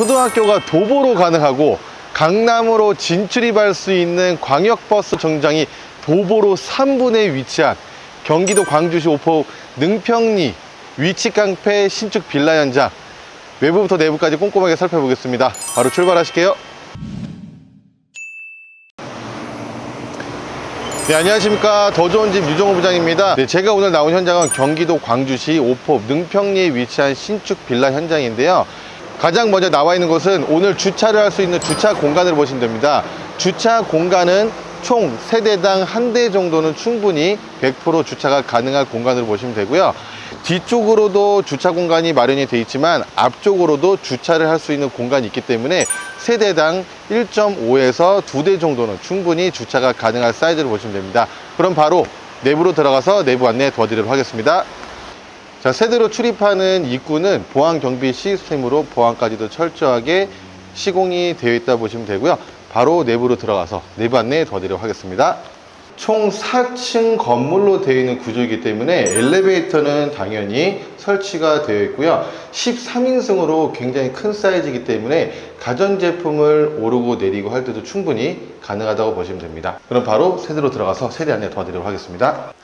초등학교가 도보로 가능하고 강남으로 진출입할 수 있는 광역버스 정장이 도보로 3분에 위치한 경기도 광주시 오포 능평리 위치 깡패 신축 빌라 현장 외부부터 내부까지 꼼꼼하게 살펴보겠습니다. 바로 출발하실게요. 네, 안녕하십니까. 더 좋은 집 유정호 부장입니다. 네, 제가 오늘 나온 현장은 경기도 광주시 오포 능평리에 위치한 신축 빌라 현장인데요. 가장 먼저 나와 있는 곳은 오늘 주차를 할 수 있는 주차 공간을 보시면 됩니다. 주차 공간은 총 세대당 한 대 정도는 충분히 100% 주차가 가능한 공간으로 보시면 되고요. 뒤쪽으로도 주차 공간이 마련이 되어 있지만 앞쪽으로도 주차를 할 수 있는 공간이 있기 때문에 세대당 1.5에서 2대 정도는 충분히 주차가 가능한 사이즈로 보시면 됩니다. 그럼 바로 내부로 들어가서 내부 안내 도와드리도록 하겠습니다. 자, 세대로 출입하는 입구는 보안 경비 시스템으로 보안까지도 철저하게 시공이 되어 있다 보시면 되고요. 바로 내부로 들어가서 내부 안내 도와드리도록 하겠습니다. 총 4층 건물로 되어 있는 구조이기 때문에 엘리베이터는 당연히 설치가 되어 있고요. 13인승으로 굉장히 큰 사이즈이기 때문에 가전제품을 오르고 내리고 할 때도 충분히 가능하다고 보시면 됩니다. 그럼 바로 세대로 들어가서 세대 안내 도와드리도록 하겠습니다.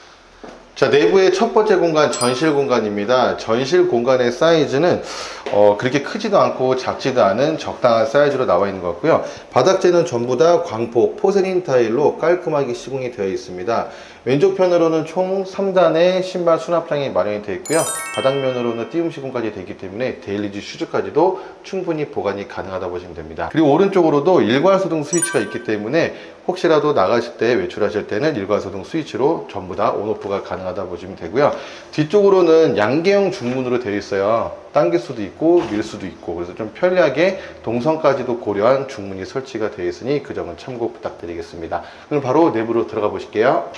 자, 내부의 첫 번째 공간, 전실 공간입니다. 전실 공간의 사이즈는 어, 그렇게 크지도 않고 작지도 않은 적당한 사이즈로 나와 있는 것 같고요. 바닥재는 전부 다 광폭, 포세린 타일로 깔끔하게 시공이 되어 있습니다. 왼쪽 편으로는 총 3단의 신발 수납장이 마련이 되어 있고요. 바닥면으로는 띄움 시공까지 되어 있기 때문에 데일리지 슈즈까지도 충분히 보관이 가능하다 보시면 됩니다. 그리고 오른쪽으로도 일괄 소등 스위치가 있기 때문에 혹시라도 나가실 때 외출하실 때는 일괄 소등 스위치로 전부 다 온오프가 가능하다 보시면 되고요. 뒤쪽으로는 양계형 중문으로 되어 있어요. 당길 수도 있고 밀 수도 있고 그래서 좀 편리하게 동선까지도 고려한 중문이 설치가 되어 있으니 그 점은 참고 부탁드리겠습니다. 그럼 바로 내부로 들어가 보실게요.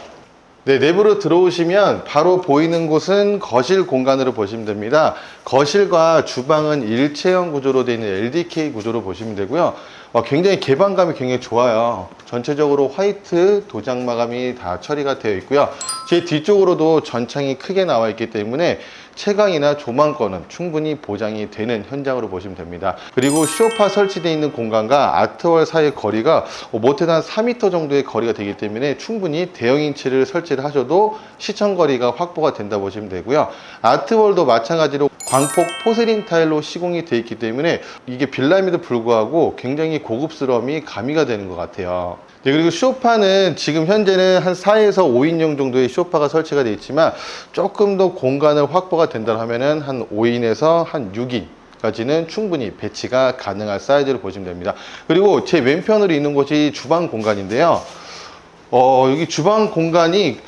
네, 내부로 들어오시면 바로 보이는 곳은 거실 공간으로 보시면 됩니다. 거실과 주방은 일체형 구조로 되어 있는 LDK 구조로 보시면 되고요. 어, 굉장히 개방감이 굉장히 좋아요. 전체적으로 화이트 도장 마감이 다 처리가 되어 있고요. 제 뒤쪽으로도 전창이 크게 나와 있기 때문에 채광이나 조망권은 충분히 보장이 되는 현장으로 보시면 됩니다. 그리고 쇼파 설치되어 있는 공간과 아트월 사이의 거리가 어, 못해도 한 4m 정도의 거리가 되기 때문에 충분히 대형 인치를 설치를 하셔도 시청 거리가 확보가 된다 보시면 되고요. 아트월도 마찬가지로 광폭 포세린 타일로 시공이 되어 있기 때문에 이게 빌라임에도 불구하고 굉장히 고급스러움이 가미가 되는 것 같아요. 네, 그리고 쇼파는 지금 현재는 한 4에서 5인용 정도의 쇼파가 설치가 되어 있지만 조금 더 공간을 확보가 된다 하면은 한 5인에서 한 6인 까지는 충분히 배치가 가능한 사이즈로 보시면 됩니다. 그리고 제 왼편으로 있는 곳이 주방 공간인데요. 어, 여기 주방 공간이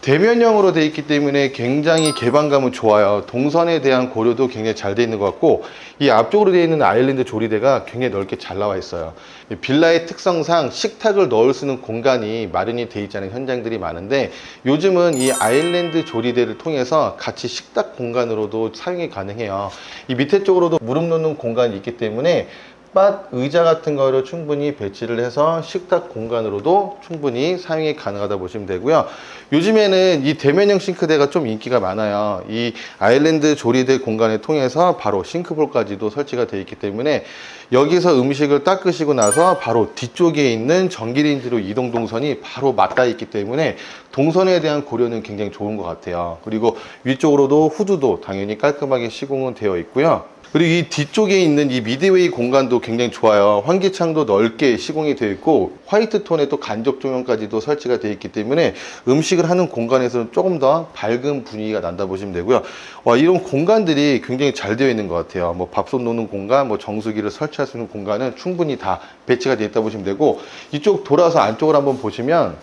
대면형으로 되어 있기 때문에 굉장히 개방감은 좋아요. 동선에 대한 고려도 굉장히 잘 되어 있는 것 같고 이 앞쪽으로 되어 있는 아일랜드 조리대가 굉장히 넓게 잘 나와 있어요. 이 빌라의 특성상 식탁을 넣을 수 있는 공간이 마련이 되어 있지 않은 현장들이 많은데 요즘은 이 아일랜드 조리대를 통해서 같이 식탁 공간으로도 사용이 가능해요. 이 밑에 쪽으로도 무릎 놓는 공간이 있기 때문에 밭 의자 같은 거를 충분히 배치를 해서 식탁 공간으로도 충분히 사용이 가능하다 보시면 되고요. 요즘에는 이 대면형 싱크대가 좀 인기가 많아요. 이 아일랜드 조리대 공간을 통해서 바로 싱크볼까지도 설치가 되어 있기 때문에 여기서 음식을 닦으시고 나서 바로 뒤쪽에 있는 전기레인지로 이동 동선이 바로 맞닿아 있기 때문에 동선에 대한 고려는 굉장히 좋은 것 같아요. 그리고 위쪽으로도 후드도 당연히 깔끔하게 시공은 되어 있고요. 그리고 이 뒤쪽에 있는 이 미드웨이 공간도 굉장히 좋아요. 환기창도 넓게 시공이 되어 있고 화이트 톤의 또 간접 조명까지도 설치가 되어 있기 때문에 음식을 하는 공간에서는 조금 더 밝은 분위기가 난다 보시면 되고요. 와, 이런 공간들이 굉장히 잘 되어 있는 것 같아요. 뭐 밥솥 놓는 공간, 뭐 정수기를 설치할 수 있는 공간은 충분히 다 배치가 되어 있다 보시면 되고 이쪽 돌아서 안쪽을 한번 보시면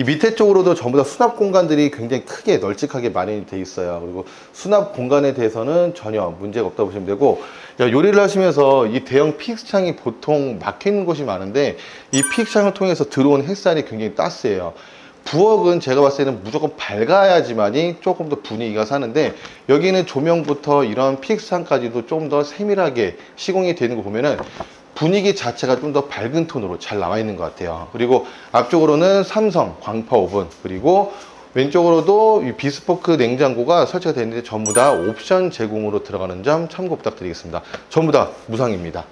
이 밑에 쪽으로도 전부 다 수납 공간들이 굉장히 크게 널찍하게 마련이 돼 있어요. 그리고 수납 공간에 대해서는 전혀 문제가 없다 보시면 되고 야, 요리를 하시면서 이 대형 픽스창이 보통 막혀 있는 곳이 많은데 이 픽스창을 통해서 들어온 햇살이 굉장히 따스해요. 부엌은 제가 봤을 때는 무조건 밝아야지만이 조금 더 분위기가 사는데 여기는 조명부터 이런 픽스창까지도 조금 더 세밀하게 시공이 되는 거 보면은 분위기 자체가 좀 더 밝은 톤으로 잘 나와 있는 것 같아요. 그리고 앞쪽으로는 삼성 광파 오븐 그리고 왼쪽으로도 이 비스포크 냉장고가 설치가 되어 있는데 전부 다 옵션 제공으로 들어가는 점 참고 부탁드리겠습니다. 전부 다 무상입니다.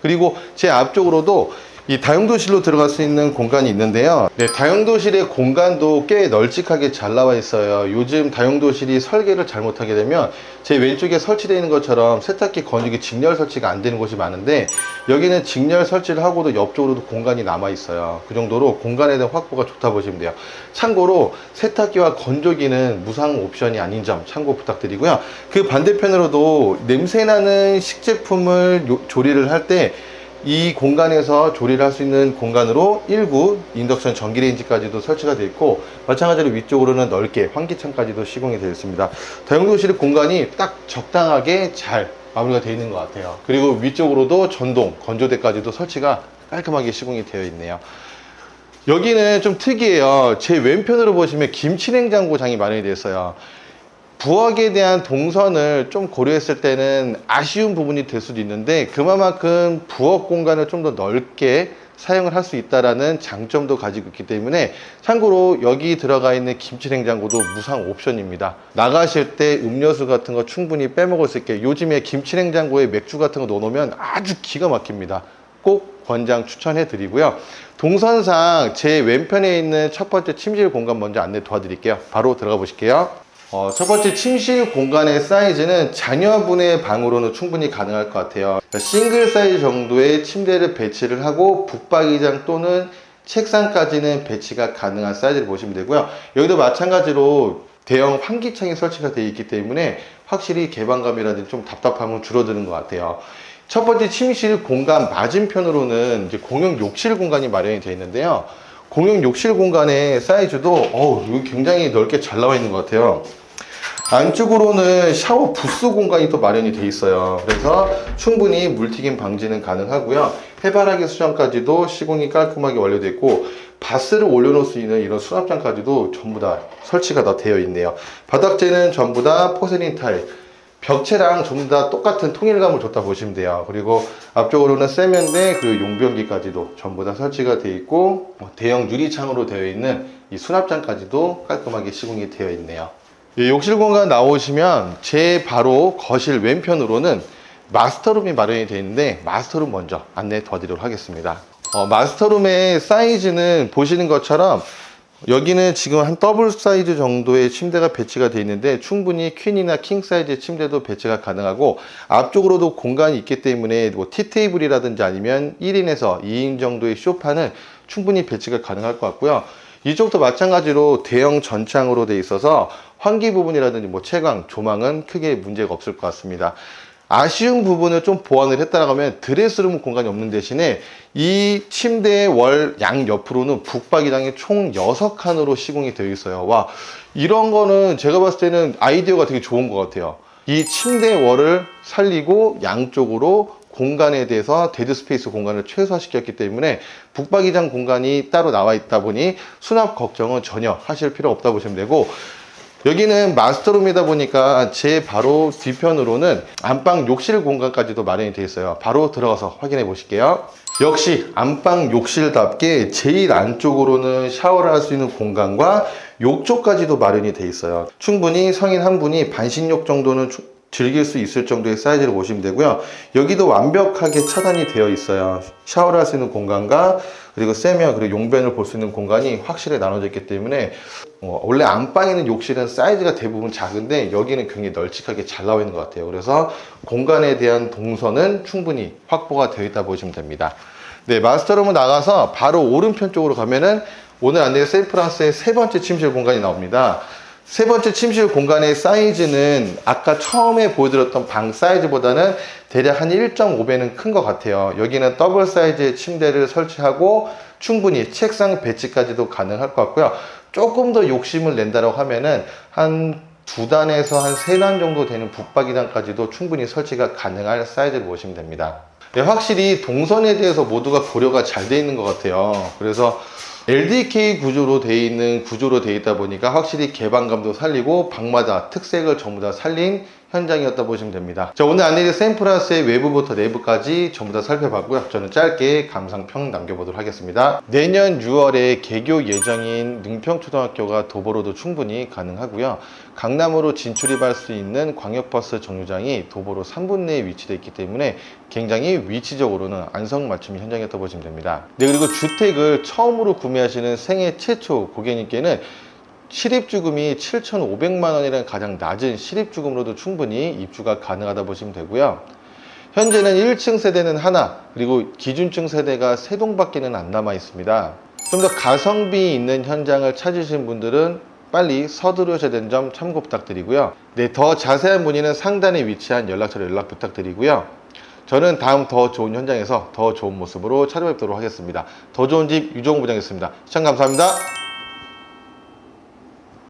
그리고 제 앞쪽으로도 이 다용도실로 들어갈 수 있는 공간이 있는데요. 네, 다용도실의 공간도 꽤 널찍하게 잘 나와 있어요. 요즘 다용도실이 설계를 잘못하게 되면 제 왼쪽에 설치되어 있는 것처럼 세탁기 건조기 직렬 설치가 안 되는 곳이 많은데 여기는 직렬 설치를 하고도 옆쪽으로도 공간이 남아 있어요. 그 정도로 공간에 대한 확보가 좋다 보시면 돼요. 참고로 세탁기와 건조기는 무상 옵션이 아닌 점 참고 부탁드리고요. 그 반대편으로도 냄새나는 식제품을 요- 조리를 할때 이 공간에서 조리를 할 수 있는 공간으로 1구 인덕션 전기레인지까지도 설치가 되어 있고 마찬가지로 위쪽으로는 넓게 환기창까지도 시공이 되어 있습니다. 다용도실 공간이 딱 적당하게 잘 마무리가 되어 있는 것 같아요. 그리고 위쪽으로도 전동 건조대까지도 설치가 깔끔하게 시공이 되어 있네요. 여기는 좀 특이해요. 제 왼편으로 보시면 김치냉장고장이 마련이 되어 있어요. 부엌에 대한 동선을 좀 고려했을 때는 아쉬운 부분이 될 수도 있는데 그만큼 부엌 공간을 좀 더 넓게 사용을 할 수 있다라는 장점도 가지고 있기 때문에 참고로 여기 들어가 있는 김치 냉장고도 무상 옵션입니다. 나가실 때 음료수 같은 거 충분히 빼먹을 수 있게 요즘에 김치 냉장고에 맥주 같은 거 넣어놓으면 아주 기가 막힙니다. 꼭 권장 추천해 드리고요. 동선상 제 왼편에 있는 첫 번째 침실 공간 먼저 안내 도와드릴게요. 바로 들어가 보실게요. 어, 첫 번째 침실 공간의 사이즈는 자녀분의 방으로는 충분히 가능할 것 같아요. 그러니까 싱글 사이즈 정도의 침대를 배치를 하고 북박이장 또는 책상까지는 배치가 가능한 사이즈를 보시면 되고요. 여기도 마찬가지로 대형 환기창이 설치가 되어 있기 때문에 확실히 개방감이라든지 좀 답답함은 줄어드는 것 같아요. 첫 번째 침실 공간 맞은편으로는 이제 공용 욕실 공간이 마련이 되어 있는데요. 공용 욕실 공간의 사이즈도 어우, 굉장히 넓게 잘 나와 있는 것 같아요. 안쪽으로는 샤워 부스 공간이 또 마련이 돼 있어요. 그래서 충분히 물튀김 방지는 가능하고요. 해바라기 수정까지도 시공이 깔끔하게 완료되어 있고 바스를 올려놓을 수 있는 이런 수납장까지도 전부 다 설치가 다 되어 있네요. 바닥재는 전부 다 포세린 타일. 벽체랑 전부 다 똑같은 통일감을 줬다 보시면 돼요. 그리고 앞쪽으로는 세면대 그리고 용변기까지도 전부 다 설치가 되어 있고 뭐 대형 유리창으로 되어 있는 이 수납장까지도 깔끔하게 시공이 되어 있네요. 이 욕실 공간 나오시면 제 바로 거실 왼편으로는 마스터룸이 마련이 되어 있는데 마스터룸 먼저 안내 도와드리도록 하겠습니다. 어, 마스터룸의 사이즈는 보시는 것처럼 여기는 지금 한 더블 사이즈 정도의 침대가 배치가 되어 있는데 충분히 퀸이나 킹 사이즈의 침대도 배치가 가능하고 앞쪽으로도 공간이 있기 때문에 뭐 티테이블이라든지 아니면 1인에서 2인 정도의 소파는 충분히 배치가 가능할 것 같고요. 이쪽도 마찬가지로 대형 전창으로 되어 있어서 환기 부분이라든지 뭐 채광, 조망은 크게 문제가 없을 것 같습니다. 아쉬운 부분을 좀 보완을 했다라고 하면 드레스룸 공간이 없는 대신에 이 침대의 월 양 옆으로는 북박이장이 총 6칸으로 시공이 되어 있어요. 와, 이런 거는 제가 봤을 때는 아이디어가 되게 좋은 것 같아요. 이 침대 월을 살리고 양쪽으로 공간에 대해서 데드 스페이스 공간을 최소화시켰기 때문에 북박이장 공간이 따로 나와 있다 보니 수납 걱정은 전혀 하실 필요 없다 보시면 되고 여기는 마스터룸이다 보니까 제 바로 뒤편으로는 안방 욕실 공간까지도 마련이 되어 있어요. 바로 들어가서 확인해 보실게요. 역시 안방 욕실답게 제일 안쪽으로는 샤워를 할 수 있는 공간과 욕조까지도 마련이 되어 있어요. 충분히 성인 한 분이 반신욕 정도는 추- 즐길 수 있을 정도의 사이즈를 보시면 되고요. 여기도 완벽하게 차단이 되어 있어요. 샤워를 할 수 있는 공간과 그리고 세면 그리고 용변을 볼 수 있는 공간이 확실히 나눠져 있기 때문에 어, 원래 안방에 있는 욕실은 사이즈가 대부분 작은데 여기는 굉장히 널찍하게 잘 나와 있는 것 같아요. 그래서 공간에 대한 동선은 충분히 확보가 되어 있다 보시면 됩니다. 네, 마스터룸을 나가서 바로 오른편 쪽으로 가면은 오늘 안내의 샌프란스의 세 번째 침실 공간이 나옵니다. 세 번째 침실 공간의 사이즈는 아까 처음에 보여드렸던 방 사이즈보다는 대략 한 1.5배는 큰 것 같아요. 여기는 더블 사이즈의 침대를 설치하고 충분히 책상 배치까지도 가능할 것 같고요. 조금 더 욕심을 낸다고 하면은 한 두 단에서 한 세 단 정도 되는 북박이장까지도 충분히 설치가 가능할 사이즈를 보시면 됩니다. 네, 확실히 동선에 대해서 모두가 고려가 잘 돼 있는 것 같아요. 그래서 LDK 구조로 되어 있는 구조로 되어 있다 보니까 확실히 개방감도 살리고 방마다 특색을 전부 다 살린 현장이었다 보시면 됩니다. 자, 오늘 안내드린 샘플하우스의 외부부터 내부까지 전부 다 살펴봤고요. 저는 짧게 감상평 남겨보도록 하겠습니다. 내년 6월에 개교 예정인 능평초등학교가 도보로도 충분히 가능하고요. 강남으로 진출입할 수 있는 광역버스 정류장이 도보로 3분 내에 위치되어 있기 때문에 굉장히 위치적으로는 안성맞춤 현장이었다 보시면 됩니다. 네, 그리고 주택을 처음으로 구매하시는 생애 최초 고객님께는 실입주금이 7,500만 원이라는 가장 낮은 실입주금으로도 충분히 입주가 가능하다 보시면 되고요. 현재는 1층 세대는 하나, 그리고 기준층 세대가 세 동밖에는 안 남아 있습니다. 좀 더 가성비 있는 현장을 찾으신 분들은 빨리 서두르셔야 되는 점 참고 부탁드리고요. 네, 더 자세한 문의는 상단에 위치한 연락처로 연락 부탁드리고요. 저는 다음 더 좋은 현장에서 더 좋은 모습으로 찾아뵙도록 하겠습니다. 더 좋은 집 유종부장이었습니다. 시청 감사합니다.